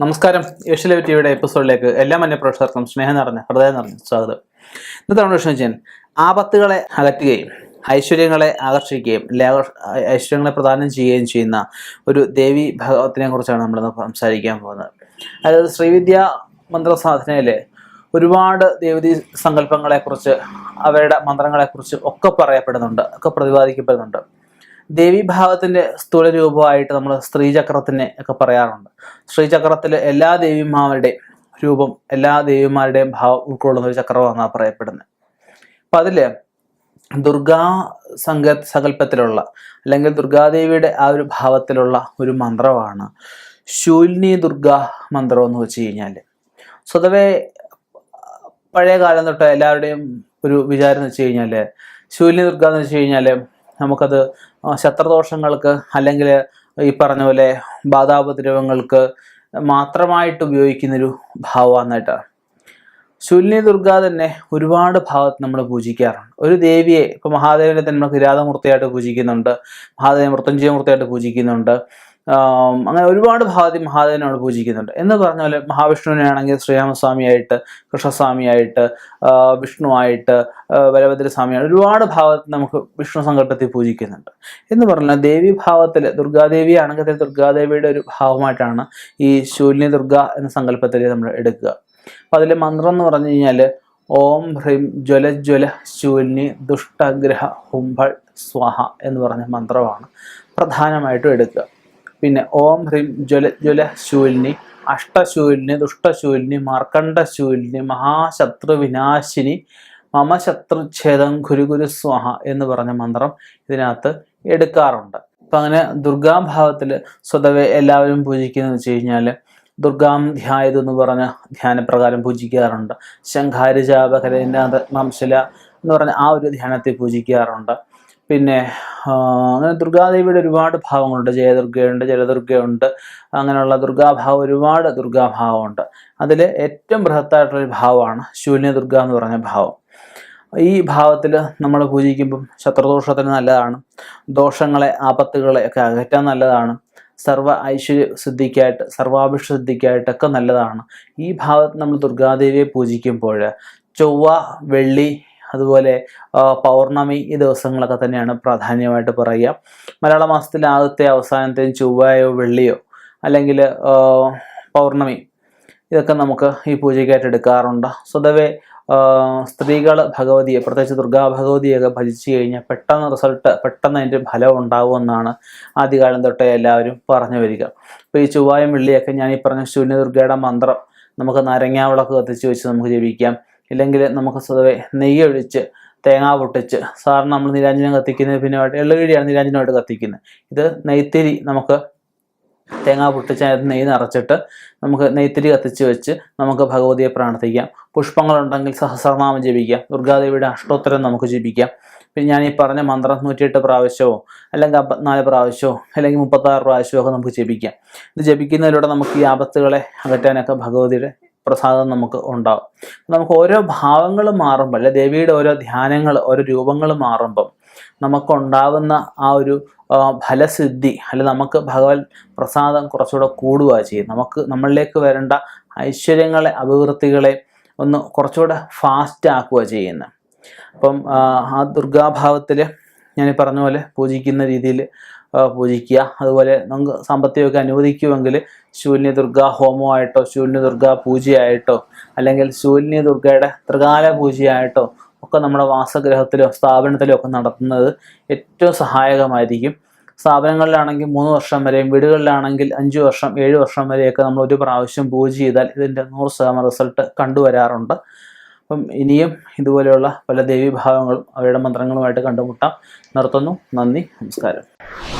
നമസ്കാരം. ഏഷ്യലൈവ് ടിവിയുടെ എപ്പിസോഡിലേക്ക് എല്ലാ മന്യപ്രേക്ഷകർക്കും സ്നേഹം നിറഞ്ഞ ഹൃദയം നിറഞ്ഞ സ്വാഗതം. ഇന്നത്തെ നമ്മുടെ വിഷയം വെച്ചാൽ ആപത്തുകളെ അകറ്റുകയും ഐശ്വര്യങ്ങളെ ആകർഷിക്കുകയും ലേവ- ഐശ്വര്യങ്ങളെ പ്രദാനം ചെയ്യുകയും ചെയ്യുന്ന ഒരു ദേവി ഭഗവത്തിനെ കുറിച്ചാണ് നമ്മൾ സംസാരിക്കാൻ പോകുന്നത്. അതായത് ശ്രീവിദ്യ മന്ത്രസാധനയിലെ ഒരുപാട് ദേവതീ സങ്കല്പങ്ങളെക്കുറിച്ച് അവരുടെ മന്ത്രങ്ങളെക്കുറിച്ച് ഒക്കെ പറയപ്പെടുന്നുണ്ട് ഒക്കെ പ്രതിപാദിക്കപ്പെടുന്നുണ്ട്. ദേവീഭാവത്തിന്റെ സ്ഥൂല രൂപമായിട്ട് നമ്മൾ സ്ത്രീചക്രത്തിനെ ഒക്കെ പറയാറുണ്ട്. സ്ത്രീചക്രത്തിൽ എല്ലാ ദേവിമാരുടെയും രൂപം എല്ലാ ദേവിമാരുടെയും ഭാവം ഉൾക്കൊള്ളുന്ന ഒരു ചക്രമാണെന്നാണ് പറയപ്പെടുന്നത് അപ്പൊ അതിൽ ദുർഗാ സങ്ക സങ്കല്പത്തിലുള്ള അല്ലെങ്കിൽ ദുർഗാദേവിയുടെ ആ ഒരു ഭാവത്തിലുള്ള ഒരു മന്ത്രമാണ് ശൂലിനി ദുർഗാ മന്ത്രം എന്ന് വെച്ച് കഴിഞ്ഞാൽ സ്വതവേ പഴയ കാലം തൊട്ട് എല്ലാവരുടെയും ഒരു വിചാരം എന്ന് വെച്ച് കഴിഞ്ഞാൽ ശൂലിനി ദുർഗ എന്ന് വെച്ച് കഴിഞ്ഞാൽ നമുക്കത് ശത്രുദോഷങ്ങൾക്ക് അല്ലെങ്കിൽ ഈ പറഞ്ഞ പോലെ ബാധാപദ്രവങ്ങൾക്ക് മാത്രമായിട്ട് ഉപയോഗിക്കുന്നൊരു ഭാവമാണെന്നായിട്ടാണ് ശൂലിനി ദുർഗ തന്നെ ഒരുപാട് ഭാവത്ത് നമ്മൾ പൂജിക്കാറുണ്ട്. ഒരു ദേവിയെ ഇപ്പൊ മഹാദേവനെ തന്നെ നമ്മൾ കിരാതമൂർത്തിയായിട്ട് പൂജിക്കുന്നുണ്ട് മഹാദേവ മൃത്യുഞ്ജയമൂർത്തിയായിട്ട് പൂജിക്കുന്നുണ്ട്. അങ്ങനെ ഒരുപാട് ഭാഗത്ത് മഹാദേവനെ അവിടെ പൂജിക്കുന്നുണ്ട്. എന്ന് പറഞ്ഞ പോലെ മഹാവിഷ്ണുവിനെ ആണെങ്കിൽ ശ്രീരാമസ്വാമിയായിട്ട് കൃഷ്ണസ്വാമിയായിട്ട് വിഷ്ണുവായിട്ട് ബലഭദ്രസ്വാമിയായിട്ട് ഒരുപാട് ഭാഗത്ത് നമുക്ക് വിഷ്ണു സങ്കല്പത്തിൽ പൂജിക്കുന്നുണ്ട്. എന്ന് പറഞ്ഞാൽ ദേവി ഭാവത്തിൽ ദുർഗാദേവി ആണെങ്കിൽ ദുർഗാദേവിയുടെ ഒരു ഭാവമായിട്ടാണ് ഈ ശൂലിനി ദുർഗ എന്ന സങ്കല്പത്തിൽ നമ്മൾ എടുക്കുക. അപ്പം അതിലെ മന്ത്രം എന്ന് പറഞ്ഞു കഴിഞ്ഞാൽ ഓം ഹ്രീം ജ്വല ജ്വല ദുഷ്ടഗ്രഹ ഹുംഭൾ സ്വാഹ എന്ന് പറഞ്ഞ മന്ത്രമാണ് പ്രധാനമായിട്ടും എടുക്കുക. പിന്നെ ഓം ഹ്രീം ജ്വല ജ്വല ശൂലിനി അഷ്ടശൂലിനി ദുഷ്ടശൂലിനി മാർക്കണ്ഡശൂലിനി മഹാശത്രു വിനാശിനി മമ ശത്രുച്ഛേദം ഗുരുഗുരു സ്വാഹ എന്ന് പറഞ്ഞ മന്ത്രം ഇതിനകത്ത് എടുക്കാറുണ്ട്. അപ്പം അങ്ങനെ ദുർഗാഭാവത്തിൽ സ്വതവേ എല്ലാവരും പൂജിക്കുന്നത് വെച്ച് കഴിഞ്ഞാൽ ദുർഗാം ധ്യായത് എന്ന് പറഞ്ഞ ധ്യാനപ്രകാരം പൂജിക്കാറുണ്ട്. ശംഖാരിജാപകരശില എന്ന് പറഞ്ഞ ആ ഒരു ധ്യാനത്തെ പൂജിക്കാറുണ്ട്. പിന്നെ അങ്ങനെ ദുർഗാദേവിയുടെ ഒരുപാട് ഭാവങ്ങളുണ്ട്. ജയദുർഗയുണ്ട് ജലദുർഗയുണ്ട് അങ്ങനെയുള്ള ദുർഗാഭാവം ഒരുപാട് ദുർഗാഭാവമുണ്ട്. അതിൽ ഏറ്റവും ബൃഹത്തായിട്ടുള്ളൊരു ഭാവമാണ് ശൂന്യ ദുർഗ എന്ന് പറഞ്ഞ ഭാവം. ഈ ഭാവത്തിൽ നമ്മൾ പൂജിക്കുമ്പം ശത്രുദോഷത്തിന് നല്ലതാണ്. ദോഷങ്ങളെ ആപത്തുകളെ ഒക്കെ അകറ്റാൻ നല്ലതാണ്. സർവ ഐശ്വര്യ സിദ്ധിക്കായിട്ട് സർവാഭിഷ സിദ്ധിക്കായിട്ടൊക്കെ നല്ലതാണ്. ഈ ഭാവത്ത് നമ്മൾ ദുർഗാദേവിയെ പൂജിക്കുമ്പോൾ ചൊവ്വ വെള്ളി അതുപോലെ പൗർണമി ഈ ദിവസങ്ങളൊക്കെ തന്നെയാണ് പ്രാധാന്യമായിട്ട് പറയുക. മലയാള മാസത്തിലെ ആദ്യത്തെ അവസാനത്തെയും ചൊവ്വയോ വെള്ളിയോ അല്ലെങ്കിൽ പൗർണമി ഇതൊക്കെ നമുക്ക് ഈ പൂജയ്ക്കായിട്ട് എടുക്കാറുണ്ട്. സ്വതവേ സ്ത്രീകൾ ഭഗവതിയെ പ്രത്യേകിച്ച് ദുർഗാ ഭഗവതിയൊക്കെ ഭജിച്ചു കഴിഞ്ഞാൽ പെട്ടെന്ന് റിസൾട്ട് പെട്ടെന്ന് അതിന്റെ ഫലം ഉണ്ടാവുമെന്നാണ് ആദ്യകാലം തൊട്ടേ എല്ലാവരും പറഞ്ഞു വരിക. അപ്പോൾ ഈ ചൊവ്വായും വെള്ളിയൊക്കെ ഞാൻ ഈ പറഞ്ഞ ശൂന്യദുർഗയുടെ മന്ത്രം നമുക്ക് നാരങ്ങാവിളക്ക് കത്തിച്ച് വെച്ച് നമുക്ക് ജപിക്കാം. ഇല്ലെങ്കിൽ നമുക്ക് സ്വതവേ നെയ്യൊഴിച്ച് തേങ്ങ പൊട്ടിച്ച് സാറിന് നമ്മൾ നിരാഞ്ജനം കത്തിക്കുന്നത് പിന്നെ എള്ളുകിഴിയാണ് നിരാഞ്ജനമായിട്ട് കത്തിക്കുന്നത്. ഇത് നെയ്ത്തിരി നമുക്ക് തേങ്ങ പൊട്ടിച്ച് അതിനകത്ത് നെയ്യ് നിറച്ചിട്ട് നമുക്ക് നെയ്ത്തിരി കത്തിച്ച് വെച്ച് നമുക്ക് ഭഗവതിയെ പ്രാർത്ഥിക്കാം. പുഷ്പങ്ങളുണ്ടെങ്കിൽ സഹസ്രനാമം ജപിക്കാം. ദുർഗാദേവിയുടെ അഷ്ടോത്തരം നമുക്ക് ജപിക്കാം. പിന്നെ ഞാൻ ഈ പറഞ്ഞ മന്ത്രം നൂറ്റിയെട്ട് പ്രാവശ്യമോ അല്ലെങ്കിൽ അമ്പത്തിനാല് പ്രാവശ്യമോ അല്ലെങ്കിൽ മുപ്പത്താറ് പ്രാവശ്യമോ ഒക്കെ നമുക്ക് ജപിക്കാം. ഇത് ജപിക്കുന്നതിലൂടെ നമുക്ക് ഈ ആപത്തുകളെ അകറ്റാനൊക്കെ ഭഗവതിയുടെ പ്രസാദം നമുക്ക് ഉണ്ടാവും. നമുക്ക് ഓരോ ഭാവങ്ങൾ മാറുമ്പോൾ അല്ലെ ദേവിയുടെ ഓരോ ധ്യാനങ്ങൾ ഓരോ രൂപങ്ങൾ മാറുമ്പം നമുക്കുണ്ടാകുന്ന ആ ഒരു ഫലസിദ്ധി അല്ലെ നമുക്ക് ഭഗവത് പ്രസാദം കുറച്ചുകൂടെ കൂടുക ചെയ്യും നമുക്ക് നമ്മളിലേക്ക് വരേണ്ട ഐശ്വര്യങ്ങളെ അഭിവൃദ്ധികളെ ഒന്ന് കുറച്ചുകൂടെ ഫാസ്റ്റ് ആക്കുക ചെയ്യുന്നത്. അപ്പം ആ, ദുർഗാഭാവത്തിൽ ഞാൻ പറഞ്ഞ പോലെ പൂജിക്കുന്ന രീതിയിൽ പൂജിക്കുക. അതുപോലെ നമുക്ക് സാമ്പത്തികമൊക്കെ അനുവദിക്കുമെങ്കിൽ ശൂന്യ ദുർഗാ ഹോമമായിട്ടോ ശൂന്യ ദുർഗാ പൂജയായിട്ടോ അല്ലെങ്കിൽ ശൂന്യ ദുർഗയുടെ ത്രികാല പൂജയായിട്ടോ ഒക്കെ നമ്മുടെ വാസഗ്രഹത്തിലോ സ്ഥാപനത്തിലോ ഒക്കെ നടത്തുന്നത് ഏറ്റവും സഹായകമായിരിക്കും. സ്ഥാപനങ്ങളിലാണെങ്കിൽ മൂന്ന് വർഷം വരെയും വീടുകളിലാണെങ്കിൽ അഞ്ച് വർഷം ഏഴ് വർഷം വരെയൊക്കെ നമ്മൾ ഒരു പ്രാവശ്യം പൂജ ചെയ്താൽ ഇതിന്റെ നൂറ് ശതമാനം റിസൾട്ട് കണ്ടുവരാറുണ്ട്. അപ്പം ഇനിയും ഇതുപോലെയുള്ള പല ദേവീഭാവങ്ങളും അവരുടെ മന്ത്രങ്ങളുമായിട്ട് കണ്ടുമുട്ടാം. നിർത്തുന്നു. നന്ദി. നമസ്കാരം.